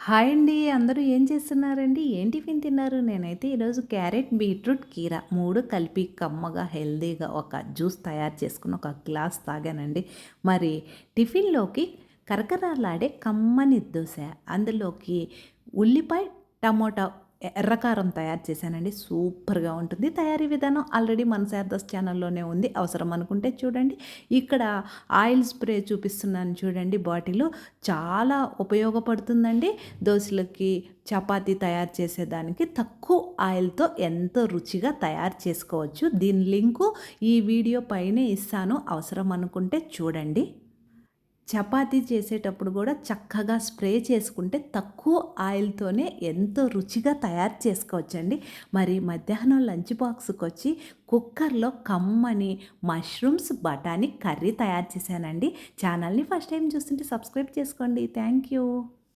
Hi అండి అందరూ ఏం చేస్తున్నారండి? ఏం టిఫిన్ తిన్నారు? నేనైతే ఈరోజు క్యారెట్ బీట్రూట్ కీర మూడు కలిపి కమ్మగా హెల్దీగా ఒక జ్యూస్ తయారు చేసుకుని ఒక గ్లాస్ తాగానండి. మరి టిఫిన్లోకి కరకరలాడే కమ్మని దోశ అందులోకి ఉల్లిపాయ టమోటా ఎర్రకారం తయారు చేశానండి. సూపర్గా ఉంటుంది. తయారీ విధానం ఆల్రెడీ మన శారదాస్ ఛానల్లోనే ఉంది. అవసరం అనుకుంటే చూడండి. ఇక్కడ ఆయిల్ స్ప్రే చూపిస్తున్నాను చూడండి బాటిల్. చాలా ఉపయోగపడుతుందండి. దోశలకి చపాతీ తయారు చేసేదానికి తక్కువ ఆయిల్తో ఎంతో రుచిగా తయారు చేసుకోవచ్చు. దీని లింకు ఈ వీడియో పైనే ఇస్తాను. అవసరం అనుకుంటే చూడండి. చపాతీ చేసేటప్పుడు కూడా చక్కగా స్ప్రే చేసుకుంటే తక్కువ ఆయిల్తోనే ఎంతో రుచిగా తయారు చేసుకోవచ్చండి. మరి మధ్యాహ్నం లంచ్ బాక్స్కి వచ్చి కుక్కర్లో కమ్మని మష్రూమ్స్ బఠానీ కర్రీ తయారు చేశానండి. ఛానల్ని ఫస్ట్ టైం చూస్తుంటే సబ్స్క్రైబ్ చేసుకోండి. Thank you